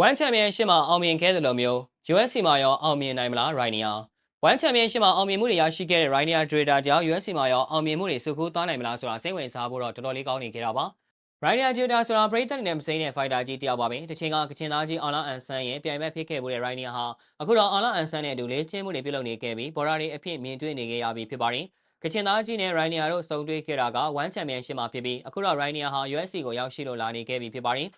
ဝမ်ချန်ပီယံရှစ်မှာအောင်မြင်ခဲ့သလိုမျိုး USC မှာရောအောင်မြင်နိုင်မလားရိုင်နီယာဝမ်ချန်ပီယံရှစ်မှာအောင်မြင်မှုတွေရရှိခဲ့တဲ့ရိုင်နီယာဒရေတာကြောင့် USC မှာရောအောင်မြင်မှုတွေစုခုသွားနိုင်မလားဆိုတာစိတ်ဝင်စားဖို့တော့တော်တော်လေးကောင်းနေခဲ့တာပါရိုင်နီယာဒရေတာဆိုတာပရိသတ်နဲ့မစိမ့်တဲ့ဖိုက်တာကြီးတယောက်ပါပဲတချင်ကကချင်သားကြီးအောင်လာအန်ဆန်ရဲ့ပြိုင်ဘက်ဖြစ်ခဲ့မှုတဲ့ရိုင်နီယာဟာအခုတော့အောင်လာအန်ဆန်နဲ့အတူလေးချင်းမှုတွေပြုလုပ်နေခဲ့ပြီးဘော်ဒါတွေအဖြစ်မြင်တွေ့နေခဲ့ရပြီဖြစ်ပါတယ်ကချင်သားကြီးနဲ့ရိုင်နီယာတို့စုံတွေ့ခဲ့တာကဝမ်ချန်ပီယံရှစ်မှာဖြစ်ပြီးအခုတော့ရိုင်နီယာဟာ USC ကိုရောက်ရှိလို့လာနေခဲ့ပြီဖြစ်ပါတယ်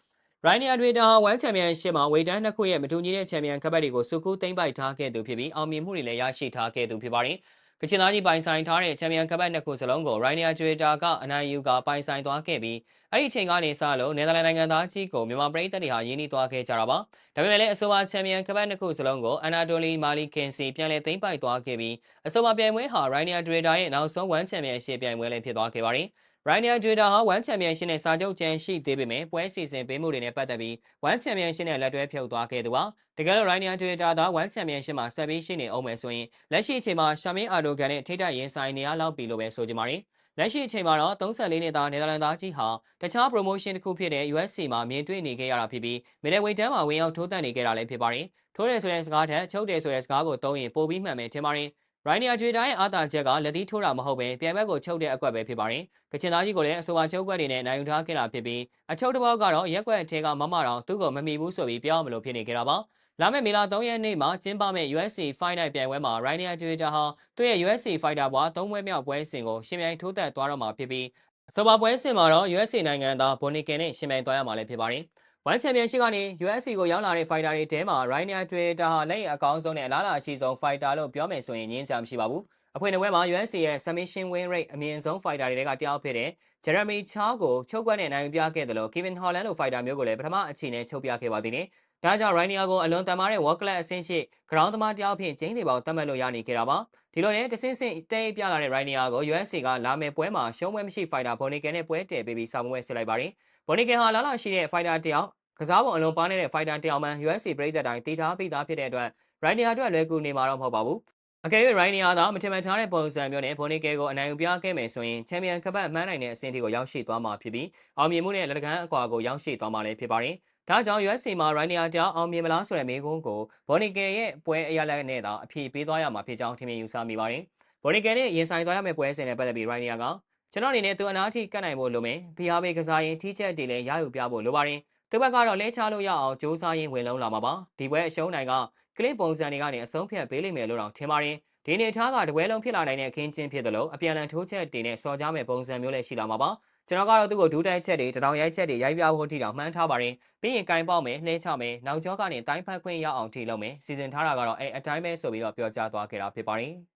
ရိုင်းနီယာတွေတာဝမ်ချန်ပီယံရှစ်မှာဝေတန်းနှစ်ခုရဲ့မတူညီတဲ့ချန်ပီယံကပတ်တွေကိုစုကူးသိမ်းပိုက်ထားခဲ့သူဖြစ်ပြီးအောင်မြင်မှုတွေလည်းရရှိထားခဲ့သူဖြစ်ပါတယ်။ကချင်သားကြီးပိုင်ဆိုင်ထားတဲ့ချန်ပီယံကပတ်နှစ်ခုစလုံးကိုရိုင်းနီယာကျွေတာကအနိုင်ယူကပိုင်ဆိုင်သွားခဲ့ပြီးအဲ့ဒီအချိန်ကနေစလို့နယ်သာလန်နိုင်ငံသားကြီးကိုမြန်မာပြည်သက်တွေဟာရင်းနှီးသွားခဲ့ကြတာပါ။ဒါပေမဲ့လည်းအဆိုပါချန်ပီယံကပတ်နှစ်ခုစလုံးကိုအနာတိုလီမာလီကင်စီပြန်လည်သိမ်းပိုက်သွားခဲ့ပြီးအဆိုပါပြိုင်ပွဲဟာရိုင်းနီယာဒရေတာရဲ့နောက်ဆုံးဝမ်ချန်ပီယံရှစ်ပြိုင်ပွဲလည်းဖြစ်သွားခဲ့ပါတယ်။ Ryder Jada ဟာ1ချန်ပီယံရှစ်နဲ့စာချုပ်ကျန်ရှိသေးပေမဲ့ပွဲစီစဉ်ပေးမှုတွေနဲ့ပတ်သက်ပြီး1ချန်ပီယံရှစ်နဲ့လက်တွဲဖြုတ်သွားခဲ့သူပါတကယ်လို့ Ryder Jada သာ1ချန်ပီယံရှစ်မှာဆက်ပြီးရှိနေအောင်မယ်ဆိုရင်လက်ရှိအချိန်မှာရှာမင်းအာဒိုဂန်နဲ့ထိတိုက်ရင်ဆိုင်နေရလောက်ပြီလို့ပဲဆိုကြပါမယ်လက်ရှိအချိန်မှာတော့34နှစ်သားနယ်သာလန်သားကြီးဟာတခြား promotion တစ်ခုဖြစ်တဲ့ USC မှာမြင်တွေ့နေခဲ့ရတာဖြစ်ပြီး middleweight တန်းမှာဝင်ရောက်ထိုးတက်နေခဲ့တာလည်းဖြစ်ပါတယ်ထိုးတယ်ဆိုတဲ့စကားထက်ချုပ်တယ်ဆိုတဲ့စကားကိုသုံးရင်ပိုပြီးမှန်မယ်ထင်ပါတယ် ရိုင်းနီယာဂျွေတာရဲ့အာသာချက်ကလက်သီးထိုးတာမဟုတ်ပဲပြန်ဘက်ကိုချုပ်တဲ့အကွက်ပဲဖြစ်ပါတယ်။ကချင်သားကြီးကိုလည်းအဆိုပါချုပ်ကွက်တွေနဲ့နိုင်ယူထားခဲ့တာဖြစ်ပြီးအချုပ်တစ်ပေါက်ကတော့ရက်ကွက်အထက်ကမမတော်သူ့ကိုမမီဘူးဆိုပြီးပြောမလို့ဖြစ်နေကြတာပါ။လာမယ့်မေလ3ရက်နေ့မှာကျင်းပမယ့် UFC Fight Night ပြိုင်ပွဲမှာ Rainier Jada ဟာသူ့ရဲ့ UFC Fighter ဘွား၃ပွဲမြောက်ပွဲစဉ်ကိုရှင်ပြိုင်ထိုးသက်သွားတော့မှာဖြစ်ပြီးအဆိုပါပွဲစဉ်မှာတော့ UFC နိုင်ငံသားဘိုနီကန်နဲ့ရှင်ပြိုင်သွားရမှာလည်းဖြစ်ပါတယ်။ ဝမ်ချန်ပီယံရှစ်ကနေ UFC ကိုရောက်လာတဲ့ fighter တွေထဲမှာ Rainier Twitter ဟာလက်ရအကောင်းဆုံးနဲ့အလားအလာရှိဆုံး fighter လို့ပြောမယ်ဆိုရင်ငင်းစရာမရှိပါဘူး။အဖွဲ့နှစ်ပွဲမှာ UFC ရဲ့ submission win rate အမြင့်ဆုံး fighter တွေကတယောက်ဖြစ်တဲ့ Jeremy Chow ကိုချုပ်ကွက်နဲ့နိုင်ပြခဲ့တယ်လို့ Kevin Holland လို fighter မျိုးကိုလည်းပထမအချိန်နဲ့ချုပ်ပြခဲ့ပါသေးတယ်။ဒါကြောင့် Rainier ကိုအလွန်တန်မာတဲ့ world class အဆင့်ရှိ ground သမားတယောက်ဖြင့်ကျင်းတွေပေါသတ်မှတ်လို့ရနေခဲ့တာပါ။ဒီလိုနဲ့တဆင့်ဆင့်တဲပြလာတဲ့ Rainier ကို UFC ကလာမယ့်ပွဲမှာရှုံးပွဲမရှိ fighter Bonican နဲ့ပွဲတည်ပေးပြီးစာမွေးဆက်လိုက်ပါတယ်။ Bonican ဟာလာလာရှိတဲ့ fighter တယောက် ကစားပုံအလုံးပါနေတဲ့ fighter တယောက်မှန် UFC ပြည်သက်တိုင်းတည်ထားပြီးသားဖြစ်တဲ့အတွက် Rainier အတွက်လွယ်ကူနေမှာတော့မဟုတ်ပါဘူးအကယ်၍ Rainier သာမထင်မှတ်ထားတဲ့ပုံစံမျိုးနဲ့ Bonique ကိုအနိုင်ယူပြခဲ့မယ်ဆိုရင်ချန်ပီယံကပတ်မှန်းနိုင်တဲ့အဆင့်ထိကိုရောက်ရှိသွားမှာဖြစ်ပြီးအောင်မြင်မှုနဲ့လက်တကမ်းအကွာကိုရောက်ရှိသွားမှာလည်းဖြစ်ပါတယ်။ဒါကြောင့် UFC မှာ Rainier ကြောင့်အောင်မြင်မလားဆိုတဲ့မေးခွန်းကို Bonique ရဲ့ပွဲအရလက်နဲ့သာအဖြေပေးသွားရမှာဖြစ်ကြောင်းထင်မြင်ယူဆမိပါတယ်။ Bonique နဲ့ရင်ဆိုင်သွားရမယ့်ပွဲစဉ်နဲ့ပတ်သက်ပြီး Rainier ကကျွန်တော်အနေနဲ့သူအနာထိကတ်နိုင်ဖို့လိုမယ်။ဖိအားပေးကစားရင်ထိချက်တွေလည်းရယူပြဖို့လိုပါတယ်။ သူဘက်ကတော့လဲချလို့ရအောင်စူးစမ်းရင်းဝင်လုံးလာမှာပါဒီပွဲအရှုံးနိုင်ကကလစ်ပုံစံတွေကနေအဆုံးဖြတ်ပေးလိမ့်မယ်လို့တော့ထင်ပါတယ်ဒီနေထားကတပွဲလုံးဖြစ်လာနိုင်တဲ့အခင်းချင်းဖြစ်တယ်လို့အပြန်အလှန်ထိုးချက်တွေနဲ့စော်ကြမဲ့ပုံစံမျိုးလည်းရှိလာမှာပါကျွန်တော်ကတော့သူ့ကိုဒူးတိုက်ချက်တွေတထောင်ရိုက်ချက်တွေရိုက်ပြဖို့ထိတောင်မှန်းထားပါတယ်ပြီးရင်ကင်ပေါက်မယ်နှဲချမယ်နောက်ကျောကနေတိုင်းဖက်ခွင့်ရအောင်ထိလုပ်မယ်စီစဉ်ထားတာကတော့အဲအတိုင်းပဲဆိုပြီးတော့ပြောကြားသွားခဲ့တာဖြစ်ပါတယ်